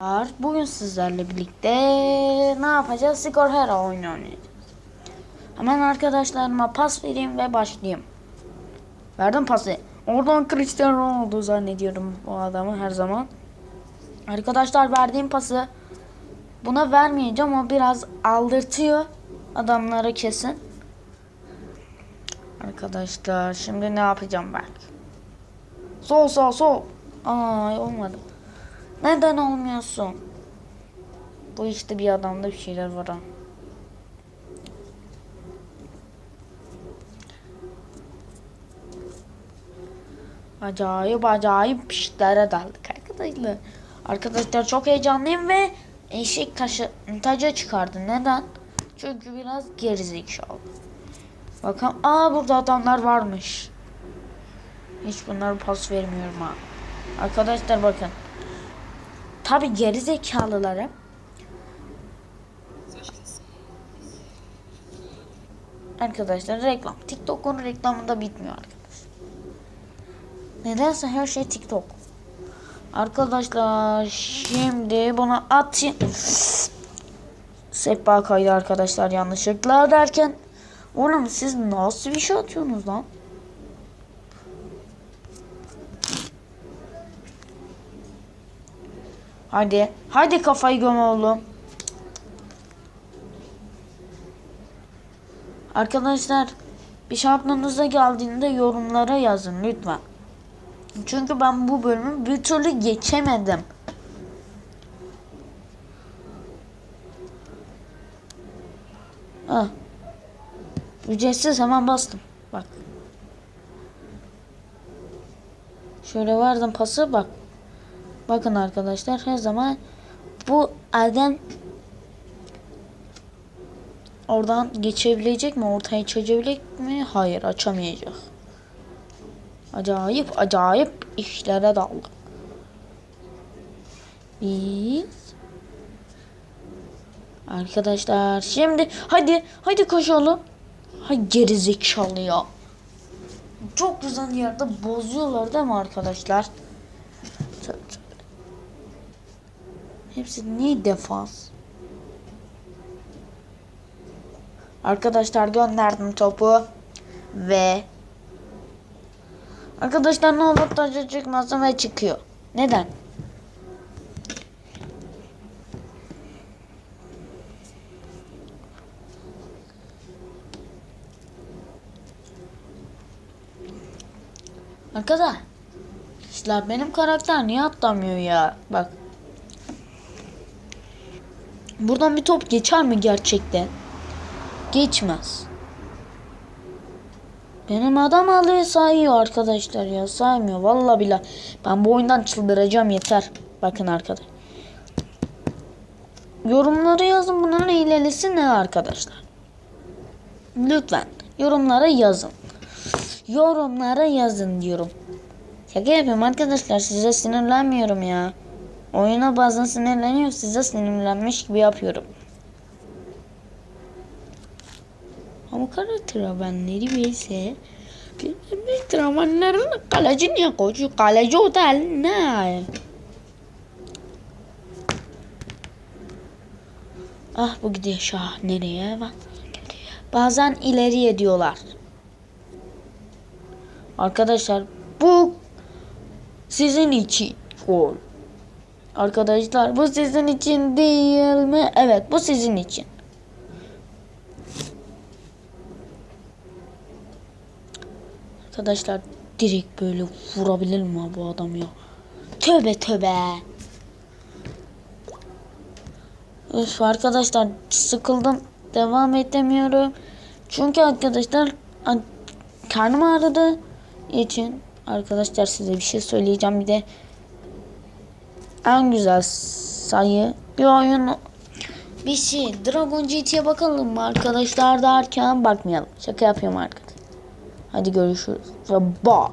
Arkadaşlar, Bugün sizlerle birlikte ne yapacağız? Skor Hero oyunu oynayacağız. Hemen arkadaşlarıma pas vereyim ve başlayayım. Verdim pası. Oradan Cristiano Ronaldo zannediyorum o adamı her zaman. Arkadaşlar verdiğim pası buna vermeyeceğim. O biraz aldırtıyor adamlara kesin. Arkadaşlar şimdi ne yapacağım ben? Sol sol sol. Aa olmadı. Neden olmuyorsun? Bu işte bir adamda bir şeyler var ha. Acayip acayip işlere daldık arkadaşlar. Arkadaşlar çok heyecanlıyım ve eşek taşı taca çıkardı. Neden? Çünkü biraz gerizekalı. Bakın aa burada adamlar varmış. Hiç bunlara pas vermiyorum ha. Arkadaşlar bakın. Tabi geri zekalıları Arkadaşlar reklam. TikTok'un reklamında bitmiyor arkadaşlar. Nedense her şey TikTok. Arkadaşlar şimdi buna atayım. Sekba kaydı arkadaşlar yanlışlıkla derken. Oğlum siz nasıl bir şey atıyorsunuz lan? Hadi. Hadi kafayı göm oğlum. Arkadaşlar bir şey geldiğinde yorumlara yazın lütfen. Çünkü ben bu bölümü bir türlü geçemedim. Ah. Ücretsiz hemen bastım. Bak. Şöyle verdim pası bak. Bakın arkadaşlar her zaman bu elden oradan geçebilecek mi? Ortaya çözebilecek mi? Hayır açamayacak. Acayip acayip işlere daldı. Biz Arkadaşlar şimdi hadi hadi koşalım. Ha gerizekalı ya. Çok güzel yerde bozuyorlar değil mi arkadaşlar? Hepsi ne defans? Arkadaşlar gönderdim topu ve Arkadaşlar ne olur taca çıkmasın ve çıkıyor. Neden? Arkadaşlar benim karakter niye atlamıyor ya? Bak. Buradan bir top geçer mi gerçekten? Geçmez. Benim adam alıyor sayıyor arkadaşlar ya saymıyor vallahi billah. Ben bu oyundan çıldıracağım yeter. Bakın arkadaşlar. Yorumlara yazın bunun hilelisi ne arkadaşlar. Lütfen yorumlara yazın. Yorumlara yazın diyorum. Şaka yapıyorum arkadaşlar size sinirlenmiyorum ya. Oyuna bazen sinirleniyor size sinirlenmiş gibi yapıyorum. Ama karakter benleri bilse bir tramanların kaleci niye koyuyor? Kaleci o ne? Ah bu gidiyor şah nereye. Bazen ileriye diyorlar. Arkadaşlar bu sizin için gol. Arkadaşlar bu sizin için değil mi? Evet bu sizin için. Arkadaşlar direkt böyle vurabilir mi bu adam ya? Tövbe tövbe. Öf arkadaşlar sıkıldım. Devam edemiyorum. Çünkü arkadaşlar karnım ağrıdı için arkadaşlar size bir şey söyleyeceğim bir de en güzel sayı bir oyun bir şey Dragon GT'ye bakalım mı arkadaşlar derken bakmayalım. Şaka yapıyorum arkadaşlar. Hadi görüşürüz. Bak.